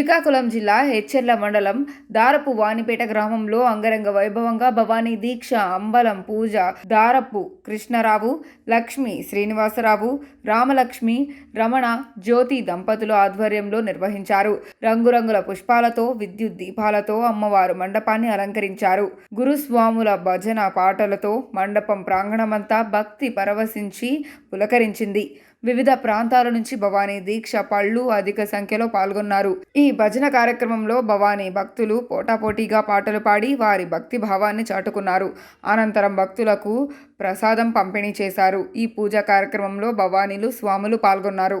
శ్రీకాకుళం జిల్లా హెచ్చెర్ల మండలం దారపు వాణిపేట గ్రామంలో అంగరంగ వైభవంగా భవానీ దీక్ష అంబలం పూజ దారపు కృష్ణరావు లక్ష్మి శ్రీనివాసరావు రామలక్ష్మి రమణ జ్యోతి దంపతుల ఆధ్వర్యంలో నిర్వహించారు. రంగురంగుల పుష్పాలతో విద్యుత్ దీపాలతో అమ్మవారు మండపాన్ని అలంకరించారు. గురుస్వాముల భజన పాటలతో మండపం ప్రాంగణమంతా భక్తి పరవశించి పులకరించింది. వివిధ ప్రాంతాల నుంచి భవానీ దీక్ష పళ్ళు అధిక సంఖ్యలో పాల్గొన్నారు. ఈ భజన కార్యక్రమంలో భవానీ భక్తులు పోటాపోటీగా పాటలు పాడి వారి భక్తి భావాన్ని చాటుకున్నారు. అనంతరం భక్తులకు ప్రసాదం పంపిణీ చేశారు. ఈ పూజ కార్యక్రమంలో భవానీలు స్వాములు పాల్గొన్నారు.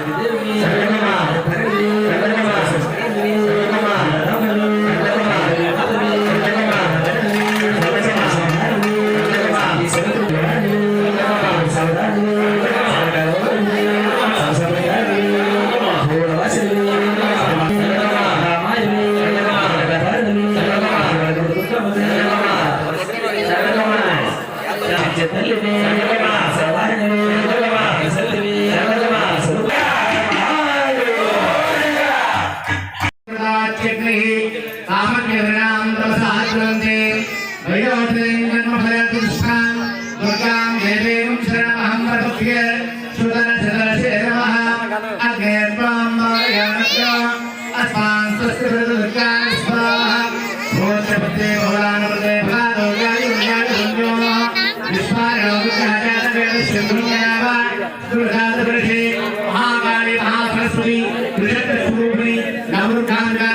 Serena. त्रयोदयं जन्मफल कृष्णां दुर्गां देवीं शरणमहं प्रपद्ये सुदनचदनशे नमः अग्ने त्वां मायानग्रा अस्मान् स्वस्ति दुर्गा स्वाहा भोजपते भोलानुपते भादोगायुर्गायुर्गो विस्मारोगजातवेदशत्रुमेव दुर्गादवृषे महाकाली महासरस्वती त्रिशत्रस्वरूपिणी नवरुद्धाङ्गा